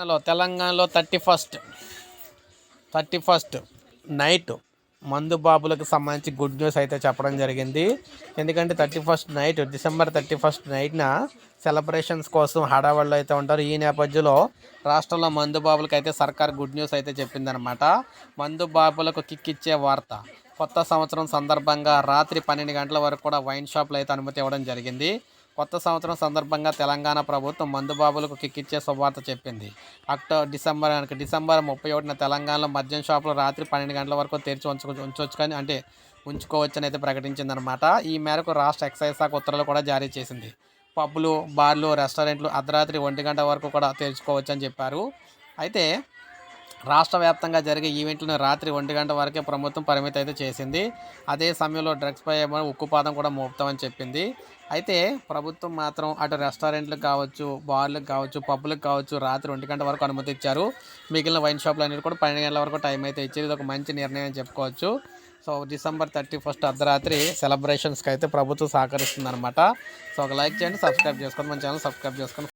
తెలంగాణలో తెలంగాణలో thirty first. Thirty first night మందు బాబులకు సంబంధించి గుడ్ న్యూస్ అయితే చెప్పడం జరిగింది. ఎందుకంటే thirty first night December thirty first నైట్న celebrations కోసం హడావళ్ళు అయితే ఉంటారు. ఈ నేపథ్యంలో రాష్ట్రంలో మందు బాబులకు అయితే సర్కార్ గుడ్ న్యూస్ అయితే చెప్పిందనమాట మందు బాబులకు కిక్ ఇచ్చే వార్త. కొత్త సంవత్సరం సందర్భంగా రాత్రి పన్నెండు గంటల వరకు కూడా వైన్ షాపులు అయితే అనుమతి ఇవ్వడం జరిగింది. కొత్త సంవత్సరం సందర్భంగా తెలంగాణ ప్రభుత్వం మందుబాబులకు కిక్కిచ్చే శుభార్త చెప్పింది. అక్టోబర్ డిసెంబర్ డిసెంబర్ ముప్పై ఒకటిన తెలంగాణలో మద్యం షాపులు రాత్రి పన్నెండు గంటల వరకు తెరిచి ఉంచు ఉంచవచ్చు కానీ అంటే ఉంచుకోవచ్చని అయితే ప్రకటించిందనమాట ఈ మేరకు రాష్ట్ర ఎక్సైజ్ శాఖ ఉత్తర్వులు కూడా జారీ చేసింది. పబ్బులు బార్లు రెస్టారెంట్లు అర్ధరాత్రి ఒంటి గంట వరకు కూడా తెరుచుకోవచ్చు అని చెప్పారు. అయితే రాష్ట్ర వ్యాప్తంగా జరిగే ఈవెంట్లను రాత్రి ఒంటి గంట వరకే ప్రభుత్వం పరిమితి అయితే చేసింది. అదే సమయంలో డ్రగ్స్పై ఏమో ఉక్కుపాదం కూడా మోపుతామని చెప్పింది. అయితే ప్రభుత్వం మాత్రం అటు రెస్టారెంట్లకు కావచ్చు బార్లకు కావచ్చు పబ్లకు కావచ్చు రాత్రి ఒంటి గంట వరకు అనుమతి ఇచ్చారు. మిగిలిన వైన్ షాపులు అనేవి కూడా పన్నెండు గంటల వరకు టైం అయితే ఇచ్చేది ఇది ఒక మంచి నిర్ణయం అని చెప్పుకోవచ్చు. సో డిసెంబర్ థర్టీ ఫస్ట్ అర్ధరాత్రి సెలబ్రేషన్స్కి అయితే ప్రభుత్వం సహకరిస్తుంది అనమాట సో ఒక లైక్ చేయండి సబ్స్క్రైబ్ చేసుకోండి మన ఛానల్ సబ్స్క్రైబ్ చేసుకోండి.